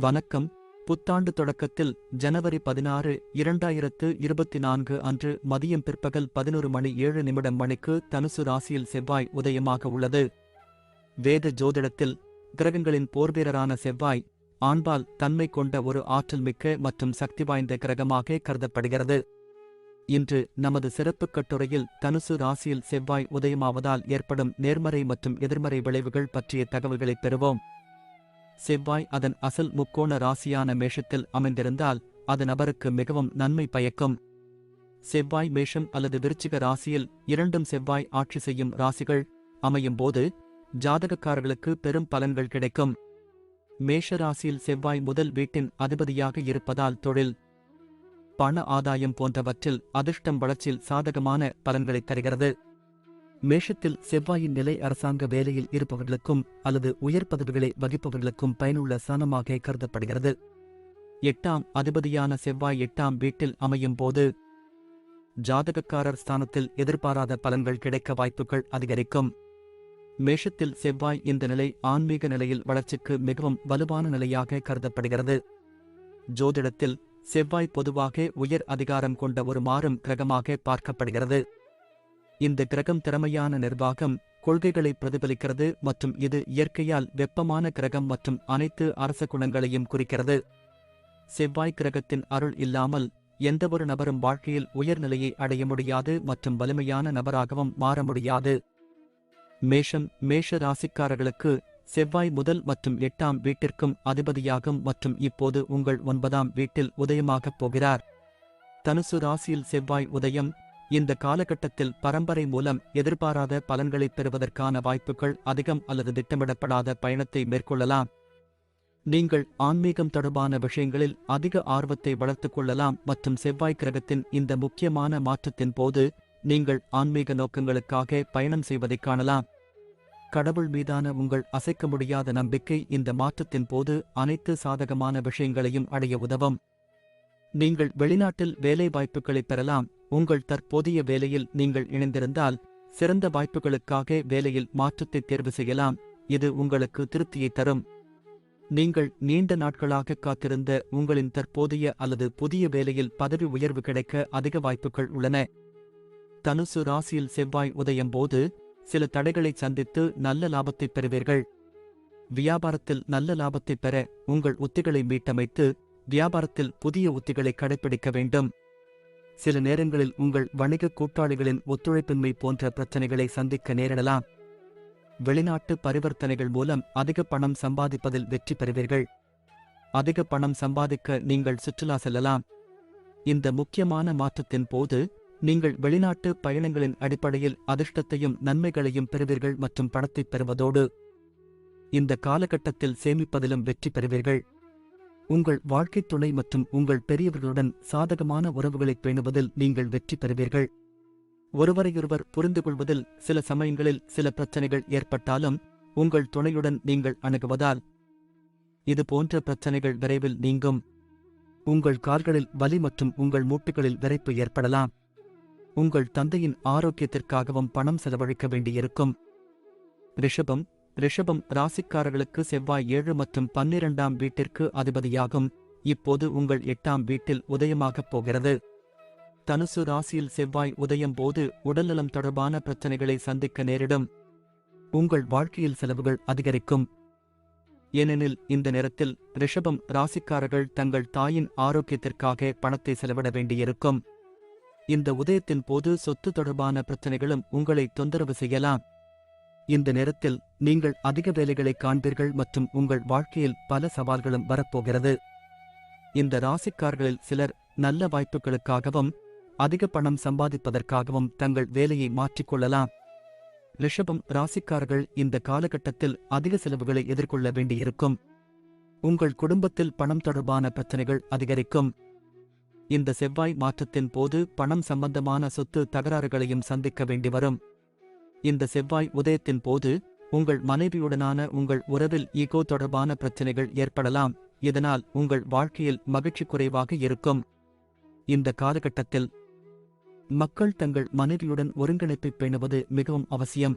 வணக்கம். புத்தாண்டு தொடக்கத்தில் ஜனவரி பதினாறு இரண்டாயிரத்து இருபத்தி நான்கு அன்று மதியம் பிற்பகல் பதினொரு மணி ஏழு நிமிடம் மணிக்கு தனுசு ராசியில் செவ்வாய் உதயமாக உள்ளது. வேத ஜோதிடத்தில் கிரகங்களின் போர்வீரரான செவ்வாய் ஆண்பால் தன்மை கொண்ட ஒரு ஆற்றல் மிக்க மற்றும் சக்தி வாய்ந்த கிரகமாக கருதப்படுகிறது. இன்று நமது சிறப்புக் கட்டுரையில் தனுசு ராசியில் செவ்வாய் உதயமாவதால் ஏற்படும் நேர்மறை மற்றும் எதிர்மறை விளைவுகள் பற்றிய தகவல்களைப் பெறுவோம். செவ்வாய் அதன் அசல் முக்கோண ராசியான மேஷத்தில் அமைந்திருந்தால் அது நபருக்கு மிகவும் நன்மை பயக்கும். செவ்வாய் மேஷம் அல்லது விருச்சிக ராசியில் இரண்டும் செவ்வாய் ஆட்சி செய்யும் ராசிகள். அமையும் போது ஜாதகக்காரர்களுக்கு பெரும் பலன்கள் கிடைக்கும். மேஷ ராசியில் செவ்வாய் முதல் வீட்டின் அதிபதியாக இருப்பதால் தொழில். பண ஆதாயம் போன்றவற்றில் அதிர்ஷ்டம் வளர்ச்சியில் சாதகமான பலன்களைத் தருகிறது. மேஷத்தில் செவ்வாயின் நிலை அரசாங்க வேலையில் இருப்பவர்களுக்கும் அல்லது உயர் பதவிகளை வகிப்பவர்களுக்கும் பயனுள்ள சாணமாக கருதப்படுகிறது. எட்டாம் அதிபதியான செவ்வாய் எட்டாம் வீட்டில் அமையும் போது ஜாதகக்காரர் ஸ்தானத்தில் எதிர்பாராத பலன்கள் கிடைக்க வாய்ப்புகள் அதிகரிக்கும். மேஷத்தில் செவ்வாய் இந்த நிலை ஆன்மீக நிலையில் வளர்ச்சிக்கு மிகவும் வலுவான நிலையாக கருதப்படுகிறது. ஜோதிடத்தில் செவ்வாய் பொதுவாக உயர் அதிகாரம் கொண்ட ஒரு மாறும் கிரகமாக பார்க்கப்படுகிறது. இந்த கிரகம் திறமையான நிர்வாகம் கொள்கைகளை பிரதிபலிக்கிறது மற்றும் இது இயற்கையால் வெப்பமான கிரகம் மற்றும் அனைத்து அரச குணங்களையும் குறிக்கிறது. செவ்வாய் கிரகத்தின் அருள் இல்லாமல் எந்தவொரு நபரும் வாழ்க்கையில் உயர்நிலையை அடைய முடியாது மற்றும் வலிமையான நபராகவும் மாற முடியாது. மேஷம் மேஷ ராசிக்காரர்களுக்கு செவ்வாய் முதல் மற்றும் எட்டாம் வீட்டிற்கும் அதிபதியாகும் மற்றும் இப்போது உங்கள் ஒன்பதாம் வீட்டில் உதயமாகப் போகிறார். தனுசு ராசியில் செவ்வாய் உதயம் இந்த காலகட்டத்தில் பரம்பரை மூலம் எதிர்பாராத பலன்களைப் பெறுவதற்கான வாய்ப்புகள் அதிகம் அல்லது திட்டமிடப்படாத பயணத்தை மேற்கொள்ளலாம். நீங்கள் ஆன்மீகம் தொடர்பான விஷயங்களில் அதிக ஆர்வத்தை வளர்த்துக் கொள்ளலாம் மற்றும் செவ்வாய் கிரகத்தின் இந்த முக்கியமான மாற்றத்தின் போது நீங்கள் ஆன்மீக நோக்கங்களுக்காக பயணம் செய்வதைக் காணலாம். கடவுள் மீதான உங்கள் அசைக்க முடியாத நம்பிக்கை இந்த மாற்றத்தின் போது அனைத்து சாதகமான விஷயங்களையும் அடைய உதவும். நீங்கள் வெளிநாட்டில் வேலை வாய்ப்புகளை பெறலாம். உங்கள் தற்போதைய வேலையில் நீங்கள் இணைந்திருந்தால் சிறந்த வாய்ப்புகளுக்காக வேலையில் மாற்றத்தை தேர்வு செய்யலாம். இது உங்களுக்கு திருப்தியை தரும். நீங்கள் நீண்ட நாட்களாக காத்திருந்த உங்களின் தற்போதைய அல்லது புதிய வேலையில் பதவி உயர்வு கிடைக்க அதிக வாய்ப்புகள் உள்ளன. தனுசு ராசியில் செவ்வாய் உதயம் போது சில தடைகளை சந்தித்து நல்ல லாபத்தைப் பெறுவீர்கள். வியாபாரத்தில் நல்ல லாபத்தைப் பெற உங்கள் உத்திகளை மீட்டமைத்து வியாபாரத்தில் புதிய உத்திகளை கடைபிடிக்க வேண்டும். சில நேரங்களில் உங்கள் வணிக கூட்டாளிகளின் ஒத்துழைப்பின்மை போன்ற பிரச்சனைகளை சந்திக்க நேரிடலாம். வெளிநாட்டு பரிவர்த்தனைகள் மூலம் அதிக பணம் சம்பாதிப்பதில் வெற்றி பெறுவீர்கள். அதிக பணம் சம்பாதிக்க நீங்கள் சுற்றுலா செல்லலாம். இந்த முக்கியமான மாற்றத்தின் போது நீங்கள் வெளிநாட்டு பயணங்களின் அடிப்படையில் அதிர்ஷ்டத்தையும் நன்மைகளையும் பெறுவீர்கள் மற்றும் பணத்தைப் பெறுவதோடு இந்த காலகட்டத்தில் சேமிப்பதிலும் வெற்றி பெறுவீர்கள். உங்கள் வாழ்க்கைத் துணை மற்றும் உங்கள் பெரியவர்களுடன் சாதகமான உறவுகளைப் பேணுவதில் நீங்கள் வெற்றி பெறுவீர்கள். ஒருவரையொருவர் புரிந்து கொள்வதில் சில சமயங்களில் சில பிரச்சனைகள் ஏற்பட்டாலும் உங்கள் துணையுடன் நீங்கள் அணுகுவதால் இது போன்ற பிரச்சனைகள் விரைவில் நீங்கும். உங்கள் கால்களில் வலி மற்றும் உங்கள் மூட்டுகளில் விரைப்பு ஏற்படலாம். உங்கள் தந்தையின் ஆரோக்கியத்திற்காகவும் பணம் செலவழிக்க வேண்டியிருக்கும். ரிஷபம் ரிஷபம் ராசிக்காரர்களுக்கு செவ்வாய் ஏழு மற்றும் பன்னிரண்டாம் வீட்டிற்கு அதிபதியாகும். இப்போது உங்கள் எட்டாம் வீட்டில் உதயமாகப் போகிறது. தனுசு ராசியில் செவ்வாய் உதயம் போது உடல்நலம் தொடர்பான பிரச்சனைகளை சந்திக்க நேரிடும். உங்கள் வாழ்க்கையில் செலவுகள் அதிகரிக்கும். ஏனெனில் இந்த நேரத்தில் ரிஷபம் ராசிக்காரர்கள் தங்கள் தாயின் ஆரோக்கியத்திற்காக பணத்தை செலவிட வேண்டியிருக்கும். இந்த உதயத்தின் போது சொத்து தொடர்பான பிரச்சனைகளும் உங்களை தொந்தரவு செய்யலாம். இந்த நேரத்தில் நீங்கள் அதிக வேலைகளை காண்பீர்கள் மற்றும் உங்கள் வாழ்க்கையில் பல சவால்களும் வரப்போகிறது. இந்த ராசிக்கார்களில் சிலர் நல்ல வாய்ப்புகளுக்காகவும் அதிக பணம் சம்பாதிப்பதற்காகவும் தங்கள் வேலையை மாற்றிக்கொள்ளலாம் ரிஷபம் ராசிக்காரர்கள் இந்த காலகட்டத்தில் அதிக செலவுகளை எதிர்கொள்ள வேண்டியிருக்கும். உங்கள் குடும்பத்தில் பணம் தொடர்பான பிரச்சனைகள் அதிகரிக்கும். இந்த செவ்வாய் மாற்றத்தின் போது பணம் சம்பந்தமான சொத்து தகராறுகளையும் சந்திக்க வேண்டி வரும் இந்த செவ்வாய் உதயத்தின் போது உங்கள் மனைவியுடனான உங்கள் உறவில் ஈகோ தொடர்பான பிரச்சனைகள் ஏற்படலாம். இதனால் உங்கள் வாழ்க்கையில் மகிழ்ச்சி குறைவாக இருக்கும். இந்த காலகட்டத்தில் மக்கள் தங்கள் மனைவியுடன் ஒருங்கிணைப்பை பேணுவது மிகவும் அவசியம்.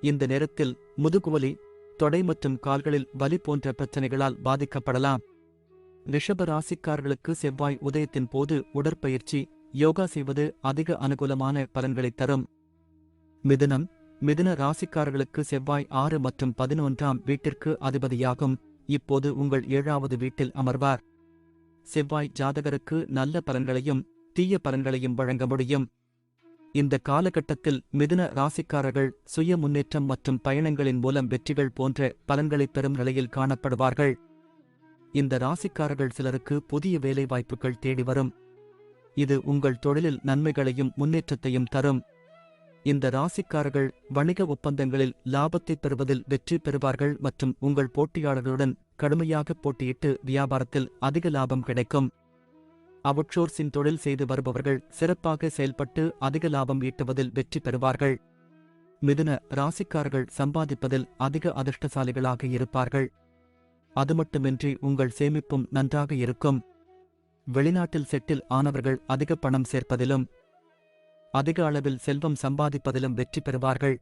இந்த நேரத்தில் முதுகுவலி தொடை மற்றும் கால்களில் வலி போன்ற பிரச்சனைகளால் பாதிக்கப்படலாம். ரிஷப ராசிக்காரர்களுக்கு செவ்வாய் உதயத்தின் போது உடற்பயிற்சி யோகா செய்வது அதிக அனுகூலமான பலன்களைத் தரும். மிதுனம் மிதுன ராசிக்காரர்களுக்கு செவ்வாய் ஆறு மற்றும் பதினொன்றாம் வீட்டிற்கு அதிபதியாகும். இப்போது உங்கள் ஏழாவது வீட்டில் அமர்வார். செவ்வாய் ஜாதகருக்கு நல்ல பலன்களையும் தீய பலன்களையும் வழங்க முடியும். இந்த காலகட்டத்தில் மிதுன ராசிக்காரர்கள் சுய முன்னேற்றம் மற்றும் பயணங்களின் மூலம் வெற்றிகள் போன்ற பலன்களைப் பெறும் நிலையில் காணப்படுவார்கள். இந்த ராசிக்காரர்கள் சிலருக்கு புதிய வேலைவாய்ப்புகள் தேடி வரும். இது உங்கள் தொழிலில் நன்மைகளையும் முன்னேற்றத்தையும் தரும். இந்த ராசிக்காரர்கள் வணிக ஒப்பந்தங்களில் லாபத்தை பெறுவதில் வெற்றி பெறுவார்கள் மற்றும் உங்கள் போட்டியாளர்களுடன் கடுமையாக போட்டியிட்டு வியாபாரத்தில் அதிக லாபம் கிடைக்கும். அவுட்சோர்ஸின் தொழில் செய்து வருபவர்கள் சிறப்பாக செயல்பட்டு அதிக லாபம் ஈட்டுவதில் வெற்றி பெறுவார்கள். மிதுன ராசிக்காரர்கள் சம்பாதிப்பதில் அதிக அதிர்ஷ்டசாலிகளாக இருப்பார்கள். அது மட்டுமின்றி உங்கள் சேமிப்பும் நன்றாக இருக்கும். வெளிநாட்டில் செட்டில் ஆனவர்கள் அதிக பணம் சேர்ப்பதிலும் அதிக அளவில் செல்வம் சம்பாதிப்பதிலும் வெற்றி பெறுவார்கள்.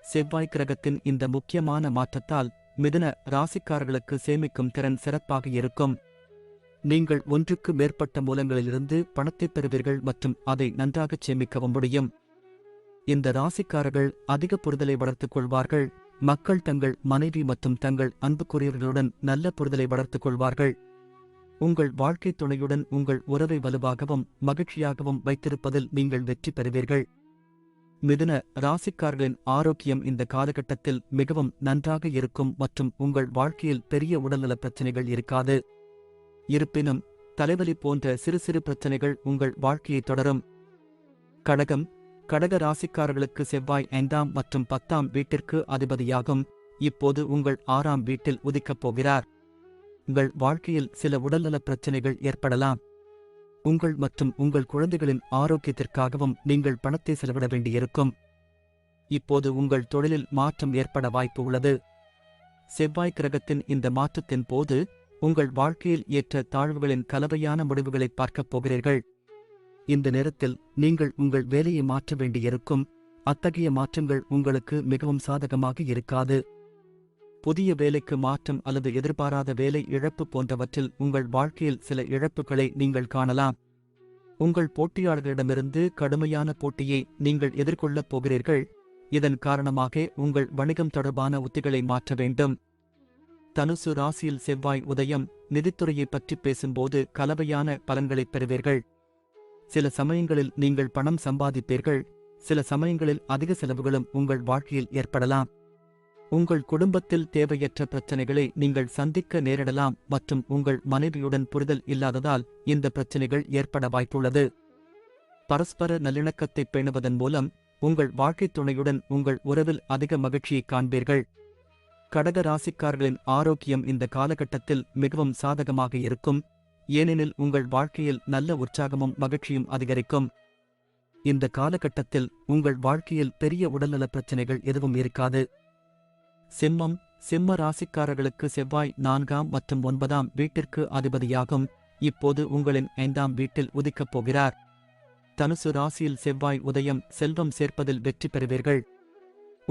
செவ்வாய் கிரகத்தின் இந்த முக்கியமான மாற்றத்தால் மிதுன ராசிக்காரர்களுக்கு சேமிக்கும் திறன் சிறப்பாக இருக்கும். நீங்கள் ஒன்றுக்கு மேற்பட்ட மூலங்களிலிருந்து பணத்தைப் பெறுவீர்கள் மற்றும் அதை நன்றாகச் சேமிக்கவும் முடியும். இந்த ராசிக்காரர்கள் அதிக புரிதலை வளர்த்துக் கொள்வார்கள். மக்கள் தங்கள் மனைவி மற்றும் தங்கள் அன்புக்குரியவர்களுடன் நல்ல புரிதலை வளர்த்துக் கொள்வார்கள். உங்கள் வாழ்க்கைத் துணையுடன் உங்கள் உறவை வலுவாகவும் மகிழ்ச்சியாகவும் வைத்திருப்பதில் நீங்கள் வெற்றி பெறுவீர்கள். மிதுன ராசிக்கார்களின் ஆரோக்கியம் இந்த காலகட்டத்தில் மிகவும் நன்றாக இருக்கும் மற்றும் உங்கள் வாழ்க்கையில் பெரிய உடல்நலப் பிரச்சனைகள் இருக்காது. இருப்பினும் தலைவலி போன்ற சிறு சிறு பிரச்சனைகள் உங்கள் வாழ்க்கையை தொடரும். கடகம் கடக ராசிக்காரர்களுக்கு செவ்வாய் ஐந்தாம் மற்றும் பத்தாம் வீட்டிற்கு அதிபதியாகும். இப்போது உங்கள் ஆறாம் வீட்டில் உதிக்கப் போகிறார். உங்கள் வாழ்க்கையில் சில உடல்நலப் பிரச்சினைகள் ஏற்படலாம். உங்கள் மற்றும் உங்கள் குழந்தைகளின் ஆரோக்கியத்திற்காகவும் நீங்கள் பணத்தை செலவிட வேண்டியிருக்கும். இப்போது உங்கள் தொழிலில் மாற்றம் ஏற்பட வாய்ப்பு உள்ளது. செவ்வாய் கிரகத்தின் இந்த மாற்றத்தின் போது உங்கள் வாழ்க்கையில் ஏற்ற தாழ்வுகளின் கலவையான முடிவுகளை பார்க்கப் போகிறீர்கள். இந்த நேரத்தில் நீங்கள் உங்கள் வேலையை மாற்ற வேண்டியிருக்கும். அத்தகைய மாற்றங்கள் உங்களுக்கு மிகவும் சாதகமாக இருக்காது. புதிய வேலைக்கு மாற்றம் அல்லது எதிர்பாராத வேலை இழப்பு போன்றவற்றில் உங்கள் வாழ்க்கையில் சில இழப்புகளை நீங்கள் காணலாம். உங்கள் போட்டியாளர்களிடமிருந்து கடுமையான போட்டியை நீங்கள் எதிர்கொள்ளப் போகிறீர்கள். இதன் காரணமாக உங்கள் வணிகம் தொடர்பான உத்திகளை மாற்ற வேண்டும். தனுசு ராசியில் செவ்வாய் உதயம் நிதித்துறையைப் பற்றி பேசும்போது கலவையான பலன்களைப் பெறுவீர்கள். சில சமயங்களில் நீங்கள் பணம் சம்பாதிப்பீர்கள். சில சமயங்களில் அதிக செலவுகளும் உங்கள் வாழ்க்கையில் ஏற்படலாம். உங்கள் குடும்பத்தில் தேவையற்ற பிரச்சனைகளை நீங்கள் சந்திக்க நேரிடலாம் மற்றும் உங்கள் மனைவியுடன் புரிதல் இல்லாததால் இந்த பிரச்சனைகள் ஏற்பட வாய்ப்புள்ளது. பரஸ்பர நல்லிணக்கத்தை பேணுவதன் மூலம் உங்கள் வாழ்க்கைத் துணையுடன் உங்கள் உறவில் அதிக மகிழ்ச்சியை காண்பீர்கள். கடக ராசிக்காரர்களின் ஆரோக்கியம் இந்த காலகட்டத்தில் மிகவும் சாதகமாக இருக்கும். ஏனெனில் உங்கள் வாழ்க்கையில் நல்ல உற்சாகமும் மகிழ்ச்சியும் அதிகரிக்கும். இந்த காலகட்டத்தில் உங்கள் வாழ்க்கையில் பெரிய உடல்நலப் பிரச்சனைகள் எதுவும் இருக்காது. சிம்மம் சிம்ம ராசிக்காரர்களுக்கு செவ்வாய் நான்காம் மற்றும் ஒன்பதாம் வீட்டிற்கு அதிபதியாகும். இப்போது உங்களின் ஐந்தாம் வீட்டில் உதிக்கப் போகிறார். தனுசு ராசியில் செவ்வாய் உதயம் செல்வம் சேர்ப்பதில் வெற்றி பெறுவீர்கள்.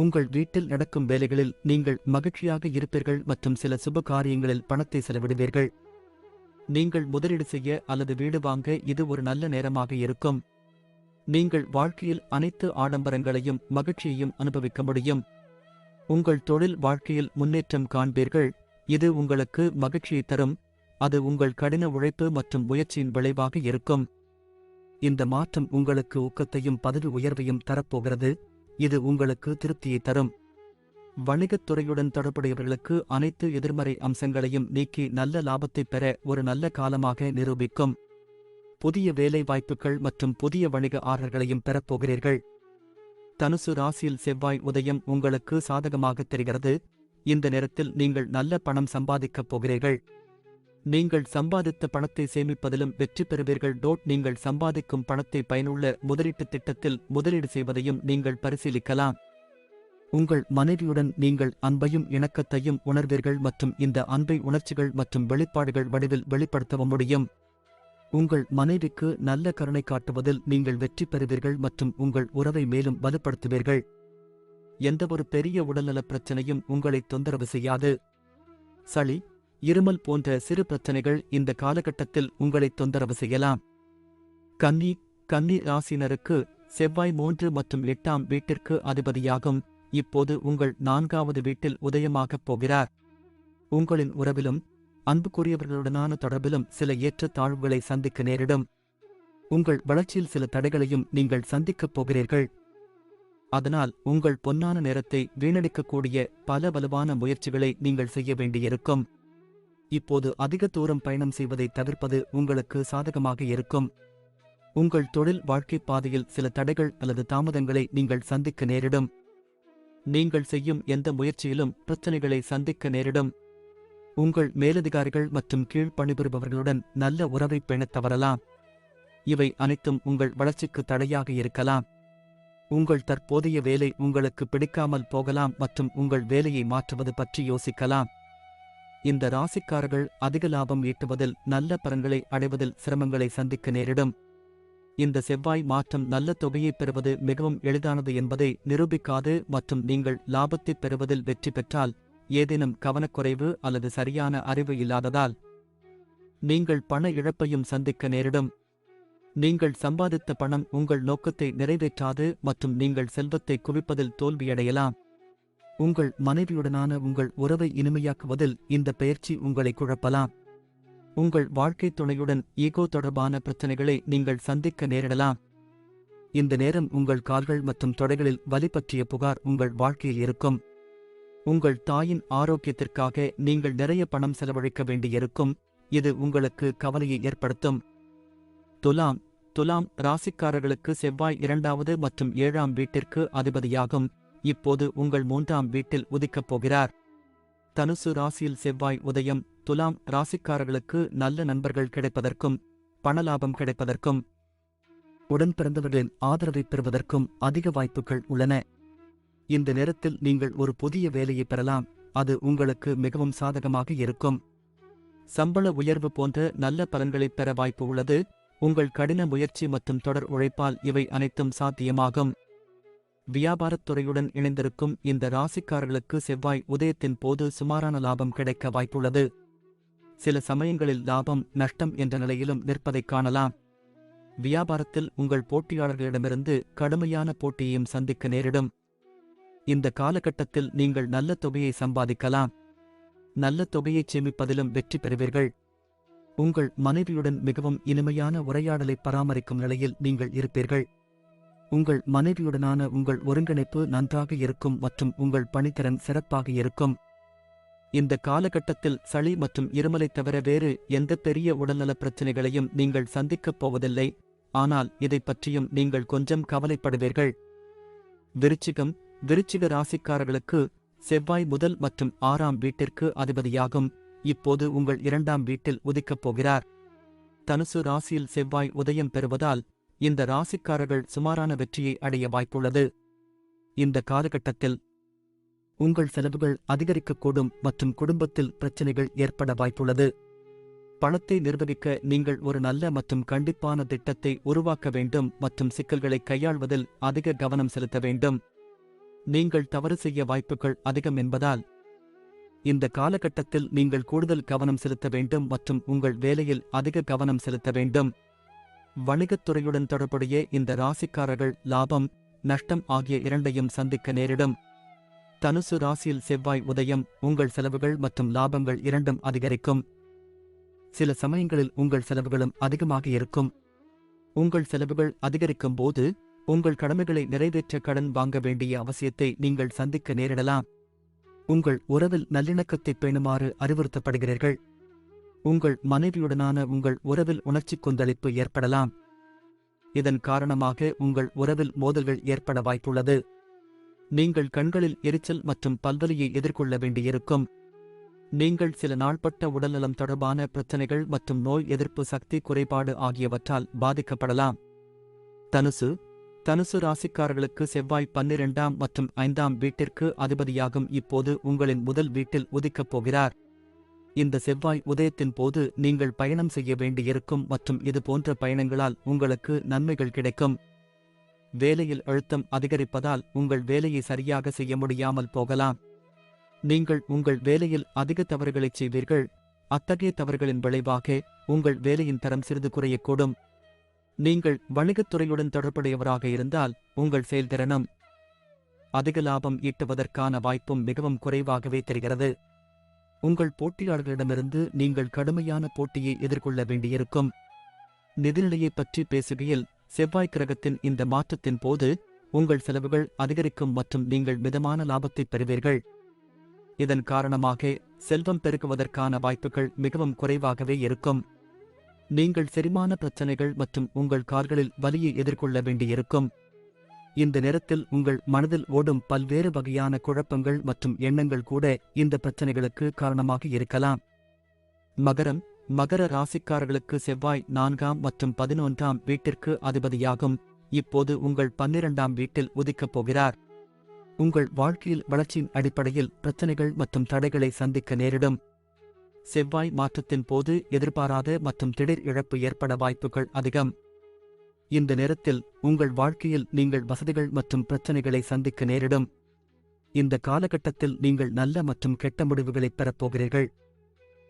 உங்கள் வீட்டில் நடக்கும் வேலைகளில் நீங்கள் மகிழ்ச்சியாக இருப்பீர்கள் மற்றும் சில சுப காரியங்களில் பணத்தை செலவிடுவீர்கள். நீங்கள் முதலீடு செய்ய அல்லது வீடு வாங்க இது ஒரு நல்ல நேரமாக இருக்கும். நீங்கள் வாழ்க்கையில் அனைத்து ஆடம்பரங்களையும் மகிழ்ச்சியையும் அனுபவிக்க முடியும். உங்கள் தொழில் வாழ்க்கையில் முன்னேற்றம் காண்பீர்கள். இது உங்களுக்கு மகிழ்ச்சியை தரும். அது உங்கள் கடின உழைப்பு மற்றும் முயற்சியின் விளைவாக இருக்கும். இந்த மாற்றம் உங்களுக்கு ஊக்கத்தையும் பதவி உயர்வையும் தரப்போகிறது. இது உங்களுக்கு திருப்தியை தரும். வணிகத் துறையுடன் தொடர்புடையவர்களுக்கு அனைத்து எதிர்மறை அம்சங்களையும் நீக்கி நல்ல லாபத்தைப் பெற ஒரு நல்ல காலமாக நிரூபிக்கும். புதிய வேலை வாய்ப்புகள் மற்றும் புதிய வணிக ஆர்டர்களையும் பெறப்போகிறீர்கள். தனுசு ராசியில் செவ்வாய் உதயம் உங்களுக்கு சாதகமாகத் தெரிகிறது. இந்த நேரத்தில் நீங்கள் நல்ல பணம் சம்பாதிக்கப் போகிறீர்கள். நீங்கள் சம்பாதித்த பணத்தை சேமிப்பதிலும் வெற்றி பெறுவீர்கள். டோட் நீங்கள் சம்பாதிக்கும் பணத்தை பயனுள்ள முதலீட்டுத் திட்டத்தில் முதலீடு செய்வதையும் நீங்கள் பரிசீலிக்கலாம். உங்கள் மனைவியுடன் நீங்கள் அன்பையும் இணக்கத்தையும் உணர்வீர்கள் மற்றும் இந்த அன்பை உணர்ச்சிகள் மற்றும் வெளிப்பாடுகள் வடிவில் வெளிப்படுத்தவும் முடியும். உங்கள் மனைவிக்கு நல்ல கருணை காட்டுவதில் நீங்கள் வெற்றி பெறுவீர்கள் மற்றும் உங்கள் உறவை மேலும் வலுப்படுத்துவீர்கள். எந்தவொரு பெரிய உடல்நலப் பிரச்சனையும் உங்களை தொந்தரவு செய்யாது. சளி இருமல் போன்ற சிறு பிரச்சனைகள் இந்த காலகட்டத்தில் உங்களை தொந்தரவு செய்யலாம். கன்னி கன்னி ராசினருக்கு செவ்வாய் மூன்று மற்றும் எட்டாம் வீட்டிற்கு அதிபதியாகும். இப்போது உங்கள் நான்காவது வீட்டில் உதயமாகப் போகிறார். உங்களின் உறவிலும் அன்புக்குரியவர்களுடனான தொடர்பிலும் சில ஏற்ற தாழ்வுகளை சந்திக்க நேரிடும். உங்கள் வளர்ச்சியில் சில தடைகளையும் நீங்கள் சந்திக்கப் போகிறீர்கள். அதனால் உங்கள் பொன்னான நேரத்தை வீணடிக்கக்கூடிய பல வலுவான முயற்சிகளை நீங்கள் செய்ய வேண்டியிருக்கும். இப்போது அதிக தூரம் பயணம் செய்வதை தவிர்ப்பது உங்களுக்கு சாதகமாக இருக்கும். உங்கள் தொழில் வாழ்க்கை பாதையில் சில தடைகள் அல்லது தாமதங்களை நீங்கள் சந்திக்க நேரிடும். நீங்கள் செய்யும் எந்த முயற்சியிலும் பிரச்சனைகளை சந்திக்க நேரிடும். உங்கள் மேலதிகாரிகள் மற்றும் கீழ் பணிபுரிபவர்களுடன் நல்ல உறவை பேணத் தவறலாம். இவை அனைத்தும் உங்கள் வளர்ச்சிக்கு தடையாக இருக்கலாம். உங்கள் தற்போதைய வேலை உங்களுக்கு பிடிக்காமல் போகலாம் மற்றும் உங்கள் வேலையை மாற்றுவது பற்றி யோசிக்கலாம். இந்த ராசிக்காரர்கள் அதிக லாபம் ஈட்டுவதில் நல்ல பலன்களை அடைவதில் சிரமங்களை சந்திக்க நேரிடும். இந்த செவ்வாய் மாற்றம் நல்ல தொகையை பெறுவது மிகவும் எளிதானது என்பதை நிரூபிக்காது மற்றும் நீங்கள் லாபத்தை பெறுவதில் வெற்றி பெற்றால் ஏதேனும் கவனக்குறைவு அல்லது சரியான அறிவு இல்லாததால் நீங்கள் பண இழப்பையும் சந்திக்க நேரிடும். நீங்கள் சம்பாதித்த பணம் உங்கள் நோக்கத்தை நிறைவேற்றாது மற்றும் நீங்கள் செல்வத்தை குவிப்பதில் தோல்வியடையலாம். உங்கள் மனைவியுடனான உங்கள் உறவை இனிமையாக்குவதில் இந்த பெயர்ச்சி உங்களை குழப்பலாம். உங்கள் வாழ்க்கைத் துணையுடன் ஈகோ தொடர்பான பிரச்சனைகளை நீங்கள் சந்திக்க நேரிடலாம். இந்த நேரம் உங்கள் கால்கள் மற்றும் தொடைகளில் வலி பற்றிய புகார் உங்கள் வாழ்க்கையில் இருக்கும். உங்கள் தாயின் ஆரோக்கியத்திற்காக நீங்கள் நிறைய பணம் செலவழிக்க வேண்டியிருக்கும். இது உங்களுக்கு கவலையை ஏற்படுத்தும். துலாம் துலாம் ராசிக்காரர்களுக்கு செவ்வாய் இரண்டாவது மற்றும் ஏழாம் வீட்டிற்கு அதிபதியாகும். இப்போது உங்கள் மூன்றாம் வீட்டில் உதிக்கப் போகிறார். தனுசு ராசியில் செவ்வாய் உதயம் துலாம் ராசிக்காரர்களுக்கு நல்ல நண்பர்கள் கிடைப்பதற்கும் பணலாபம் கிடைப்பதற்கும் உடன் பிறந்தவர்களின் ஆதரவை பெறுவதற்கும் அதிக வாய்ப்புகள் உள்ளன. இந்த நேரத்தில் நீங்கள் ஒரு புதிய வேலையை பெறலாம். அது உங்களுக்கு மிகவும் சாதகமாக இருக்கும். சம்பள உயர்வு போன்ற நல்ல பலன்களைப் பெற வாய்ப்பு உள்ளது. உங்கள் கடின முயற்சி மற்றும் தொடர் உழைப்பால் இவை அனைத்தும் சாத்தியமாகும். வியாபாரத் துறையுடன் இணைந்திருக்கும் இந்த ராசிக்காரர்களுக்கு செவ்வாய் உதயத்தின் போது சுமாரான லாபம் கிடைக்க வாய்ப்புள்ளது. சில சமயங்களில் லாபம் நஷ்டம் என்ற நிலையிலும் நிற்பதைக் காணலாம். வியாபாரத்தில் உங்கள் போட்டியாளர்களிடமிருந்து கடுமையான போட்டியையும் சந்திக்க நேரிடும். இந்த காலகட்டத்தில் நீங்கள் நல்ல தொகையை சம்பாதிக்கலாம். நல்ல தொகையை சேமிப்பதிலும் வெற்றி பெறுவீர்கள். உங்கள் மனைவியுடன் மிகவும் இனிமையான உரையாடலை பராமரிக்கும் நிலையில் நீங்கள் இருப்பீர்கள். உங்கள் மனைவியுடனான உங்கள் ஒருங்கிணைப்பு நன்றாக இருக்கும் மற்றும் உங்கள் பணித்திறன் சிறப்பாக இருக்கும். இந்த காலகட்டத்தில் சளி மற்றும் இருமலைத் தவிர வேறு எந்த பெரிய உடல்நலப் பிரச்சினைகளையும் நீங்கள் சந்திக்கப் போவதில்லை. ஆனால் இதைப் பற்றியும் நீங்கள் கொஞ்சம் கவலைப்படுவீர்கள். விருச்சிகம் விருச்சிக ராசிக்காரர்களுக்கு செவ்வாய் முதல் மற்றும் ஆறாம் வீட்டிற்கு அதிபதியாகும். இப்போது உங்கள் இரண்டாம் வீட்டில் உதிக்கப் போகிறார். தனுசு ராசியில் செவ்வாய் உதயம் பெறுவதால் இந்த ராசிக்காரர்கள் சுமாரான வெற்றியை அடைய வாய்ப்புள்ளது. இந்த காலகட்டத்தில் உங்கள் செலவுகள் அதிகரிக்கக்கூடும் மற்றும் குடும்பத்தில் பிரச்சனைகள் ஏற்பட வாய்ப்புள்ளது. பணத்தை நிர்வகிக்க நீங்கள் ஒரு நல்ல மற்றும் கண்டிப்பான திட்டத்தை உருவாக்க வேண்டும் மற்றும் சிக்கல்களை கையாள்வதில் அதிக கவனம் செலுத்த வேண்டும். நீங்கள் தவறு செய்ய வாய்ப்புகள் அதிகம் என்பதால் இந்த காலகட்டத்தில் நீங்கள் கூடுதல் கவனம் செலுத்த வேண்டும் மற்றும் உங்கள் வேலையில் அதிக கவனம் செலுத்த வேண்டும். வணிகத் துறையுடன் தொடர்புடைய இந்த ராசிக்காரர்கள் லாபம் நஷ்டம் ஆகிய இரண்டையும் சந்திக்க நேரிடும். தனுசு ராசியில் செவ்வாய் உதயம் உங்கள் செலவுகள் மற்றும் லாபங்கள் இரண்டும் அதிகரிக்கும். சில சமயங்களில் உங்கள் செலவுகளும் அதிகமாக இருக்கும். உங்கள் செலவுகள் அதிகரிக்கும் போது உங்கள் கடமைகளை நிறைவேற்ற கடன் வாங்க வேண்டிய அவசியத்தை நீங்கள் சந்திக்க நேரிடலாம். உங்கள் உறவில் நல்லிணக்கத்தை பேணுமாறு அறிவுறுத்தப்படுகிறீர்கள். உங்கள் மனைவியுடனான உங்கள் உறவில் உணர்ச்சி கொந்தளிப்பு ஏற்படலாம். இதன் காரணமாக உங்கள் உறவில் மோதல்கள் ஏற்பட வாய்ப்புள்ளது. நீங்கள் கண்களில் எரிச்சல் மற்றும் பல்வலியை எதிர்கொள்ள வேண்டியிருக்கும். நீங்கள் சில நாள்பட்ட உடல்நலம் தொடர்பான பிரச்சனைகள் மற்றும் நோய் எதிர்ப்பு சக்தி குறைபாடு ஆகியவற்றால் பாதிக்கப்படலாம். தனுசு தனுசு ராசிக்காரர்களுக்கு செவ்வாய் பன்னிரெண்டாம் மற்றும் ஐந்தாம் வீட்டிற்கு அதிபதியாகும் இப்போது உங்களின் முதல் வீட்டில் உதிக்கப் போகிறார். இந்த செவ்வாய் உதயத்தின் போது நீங்கள் பயணம் செய்ய வேண்டியிருக்கும் மற்றும் இது போன்ற பயணங்களால் உங்களுக்கு நன்மைகள் கிடைக்கும். வேலையில் அழுத்தம் அதிகரிப்பதால் உங்கள் வேலையை சரியாக செய்ய முடியாமல் போகலாம். நீங்கள் உங்கள் வேலையில் அதிக தவறுகளைச் செய்வீர்கள். அத்தகைய தவறுகளின் விளைவாக உங்கள் வேலையின் தரம் சிறிது குறையக்கூடும். நீங்கள் வணிகத்துறையுடன் தொடர்புடையவராக இருந்தால் உங்கள் செயல்திறனும் அதிக லாபம் ஈட்டுவதற்கான வாய்ப்பும் மிகவும் குறைவாகவே தெரிகிறது. உங்கள் போட்டியாளர்களிடமிருந்து நீங்கள் கடுமையான போட்டியை எதிர்கொள்ள வேண்டியிருக்கும். நிதிநிலையைப் பற்றி பேசுகையில் செவ்வாய் கிரகத்தின் இந்த மாற்றத்தின் போது உங்கள் செலவுகள் அதிகரிக்கும் மற்றும் நீங்கள் மிதமான லாபத்தைப் பெறுவீர்கள். இதன் காரணமாக செல்வம் பெருகுவதற்கான வாய்ப்புகள் மிகவும் குறைவாகவே இருக்கும். நீங்கள் செரிமான பிரச்சனைகள் மற்றும் உங்கள் கார்களில் வலியை எதிர்கொள்ள வேண்டியிருக்கும். இந்த நேரத்தில் உங்கள் மனதில் ஓடும் பல்வேறு வகையான குழப்பங்கள் மற்றும் எண்ணங்கள் கூட இந்த பிரச்சனைகளுக்கு காரணமாக இருக்கலாம். மகரம் மகர ராசிக்காரர்களுக்கு செவ்வாய் நான்காம் மற்றும் பதினொன்றாம் வீட்டிற்கு அதிபதியாகும். இப்போது உங்கள் பன்னிரண்டாம் வீட்டில் உதிக்கப் போகிறார். உங்கள் வாழ்க்கையில் வளர்ச்சியின் அடிப்படையில் பிரச்சனைகள் மற்றும் தடைகளை சந்திக்க நேரிடும். செவ்வாய் மாற்றத்தின் போது எதிர்பாராத மற்றும் திடீர் இழப்பு ஏற்பட வாய்ப்புகள் அதிகம். இந்த நேரத்தில் உங்கள் வாழ்க்கையில் நீங்கள் வசதிகள் மற்றும் பிரச்சனைகளை சந்திக்க நேரிடும். இந்த காலகட்டத்தில் நீங்கள் நல்ல மற்றும் கெட்ட முடிவுகளைப் பெறப்போகிறீர்கள்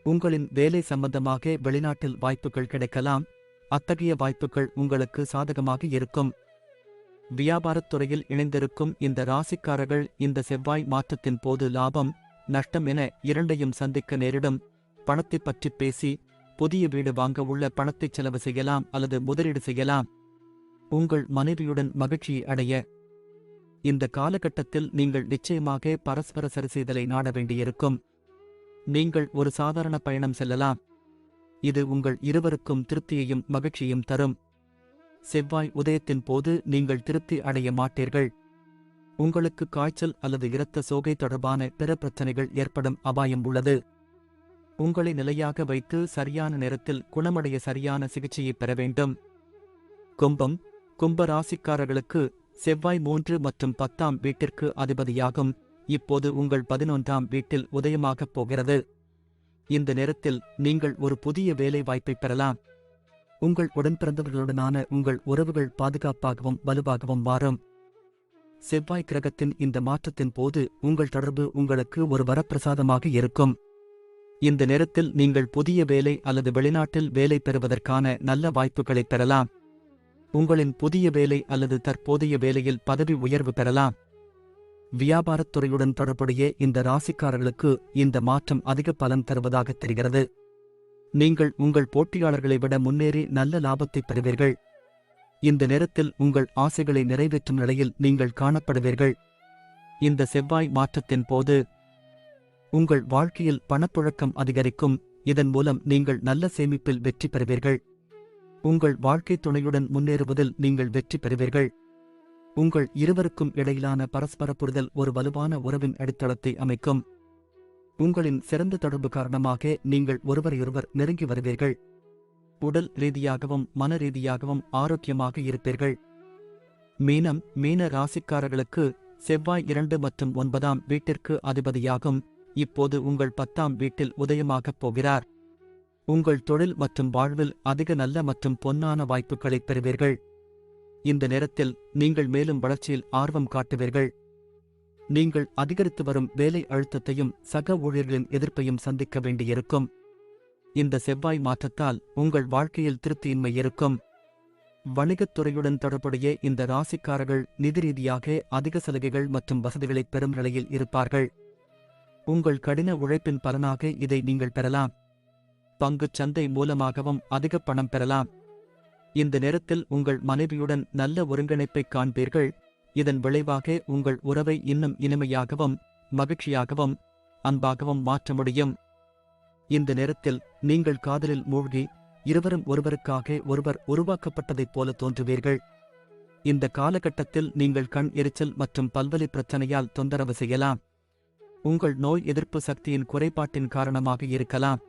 உங்களின் வேலை சம்பந்தமாக வெளிநாட்டில் வாய்ப்புகள் கிடைக்கலாம். அத்தகைய வாய்ப்புகள் உங்களுக்கு சாதகமாக இருக்கும். வியாபாரத் துறையில் இணைந்திருக்கும் இந்த ராசிக்காரர்கள் இந்த செவ்வாய் மாற்றத்தின் போது லாபம் நஷ்டம் என இரண்டையும் சந்திக்க நேரிடும். பணத்தைப் பற்றி பேசி புதிய வீடு வாங்க உள்ள பணத்தை செலவு செய்யலாம் அல்லது முதலீடு செய்யலாம். உங்கள் மனைவியுடன் மகிழ்ச்சியை அடைய இந்த காலகட்டத்தில் நீங்கள் நிச்சயமாக பரஸ்பர சரிசெய்தலை நாட வேண்டியிருக்கும். நீங்கள் ஒரு சாதாரண பயணம் செல்லலாம். இது உங்கள் இருவருக்கும் திருப்தியையும் மகிழ்ச்சியும் தரும். செவ்வாய் உதயத்தின் போது நீங்கள் திருப்தி அடைய மாட்டீர்கள். உங்களுக்கு காய்ச்சல் அல்லது இரத்த சோகை தொடர்பான பிற பிரச்சனைகள் ஏற்படும் அபாயம் உள்ளது. உங்களை நிலையாக வைத்து சரியான நேரத்தில் குணமடைய சரியான சிகிச்சையை பெற வேண்டும். கும்பம் கும்ப ராசிக்காரர்களுக்கு செவ்வாய் மூன்று மற்றும் பத்தாம் வீட்டிற்கு அதிபதியாகும். இப்போது உங்கள் பதினொன்றாம் வீட்டில் உதயமாகப் போகிறது. இந்த நேரத்தில் நீங்கள் ஒரு புதிய வேலை வாய்ப்பை பெறலாம். உங்கள் உடன்பிறந்தவர்களுடனான உங்கள் உறவுகள் பாதுகாப்பாகவும் வலுவாகவும் மாறும். செவ்வாய் கிரகத்தின் இந்த மாற்றத்தின் போது உங்கள் தொடர்பு உங்களுக்கு ஒரு வரப்பிரசாதமாக இருக்கும். இந்த நேரத்தில் நீங்கள் புதிய வேலை அல்லது வெளிநாட்டில் வேலை பெறுவதற்கான நல்ல வாய்ப்புகளைப் பெறலாம். உங்களின் புதிய வேலை அல்லது தற்போதைய வேலையில் பதவி உயர்வு பெறலாம். வியாபாரத் துறையுடன் தொடர்புடைய இந்த ராசிக்காரர்களுக்கு இந்த மாற்றம் அதிக பலன் தருவதாக தெரிகிறது. நீங்கள் உங்கள் போட்டியாளர்களை விட முன்னேறி நல்ல லாபத்தை பெறுவீர்கள். இந்த நேரத்தில் உங்கள் ஆசைகளை நிறைவேற்றும் நிலையில் நீங்கள் காணப்படுவீர்கள். இந்த செவ்வாய் மாற்றத்தின் போது உங்கள் வாழ்க்கையில் பணப்புழக்கம் அதிகரிக்கும். இதன் மூலம் நீங்கள் நல்ல சேமிப்பில் வெற்றி பெறுவீர்கள். உங்கள் வாழ்க்கை துணையுடன் முன்னேறுவதில் நீங்கள் வெற்றி பெறுவீர்கள். உங்கள் இருவருக்கும் இடையிலான பரஸ்பர புரிதல் ஒரு வலுவான உறவின் அடித்தளத்தை அமைக்கும். உங்களின் சிறந்த தொடர்பு காரணமாக நீங்கள் ஒருவரையொருவர் நெருங்கி வருவீர்கள். உடல் ரீதியாகவும் மன ரீதியாகவும் ஆரோக்கியமாக இருப்பீர்கள். மீனம் மீன ராசிக்காரர்களுக்கு செவ்வாய் இரண்டு மற்றும் ஒன்பதாம் வீட்டிற்கு அதிபதியாகும். இப்போது உங்கள் பத்தாம் வீட்டில் உதயமாகப் போகிறார். உங்கள் தொழில் மற்றும் வாழ்வில் அதிக நல்ல மற்றும் பொன்னான வாய்ப்புகளைப் பெறுவீர்கள். இந்த நேரத்தில் நீங்கள் மேலும் வளர்ச்சியில் ஆர்வம் காட்டுவீர்கள். நீங்கள் அதிகரித்து வரும் வேலை அழுத்தத்தையும் சக ஊழியர்களின் எதிர்ப்பையும் சந்திக்க வேண்டியிருக்கும். இந்த செவ்வாய் மாற்றத்தால் உங்கள் வாழ்க்கையில் திருப்தியின்மை இருக்கும். வணிகத் துறையுடன் தொடர்புடைய இந்த ராசிக்காரர்கள் நிதி ரீதியாக அதிக சலுகைகள் மற்றும் வசதிகளைப் பெறும் நிலையில் இருப்பார்கள். உங்கள் கடின உழைப்பின் பலனாக இதை நீங்கள் பெறலாம். பங்குச் சந்தை மூலமாகவும் அதிக பணம் பெறலாம். இந்த நேரத்தில் உங்கள் மனைவியுடன் நல்ல ஒருங்கிணைப்பைக் காண்பீர்கள். இதன் விளைவாக உங்கள் உறவை இன்னும் இனிமையாகவும் மகிழ்ச்சியாகவும் அன்பாகவும் மாற்ற முடியும். இந்த நேரத்தில் நீங்கள் காதலில் மூழ்கி இருவரும் ஒருவருக்காக ஒருவர் உருவாக்கப்பட்டதைப் போல தோன்றுவீர்கள். இந்த காலகட்டத்தில் நீங்கள் கண் எரிச்சல் மற்றும் பல்வலி பிரச்சனையால் தொந்தரவு செய்யலாம். உங்கள் நோய் எதிர்ப்பு சக்தியின் குறைபாட்டின் காரணமாக இருக்கலாம்.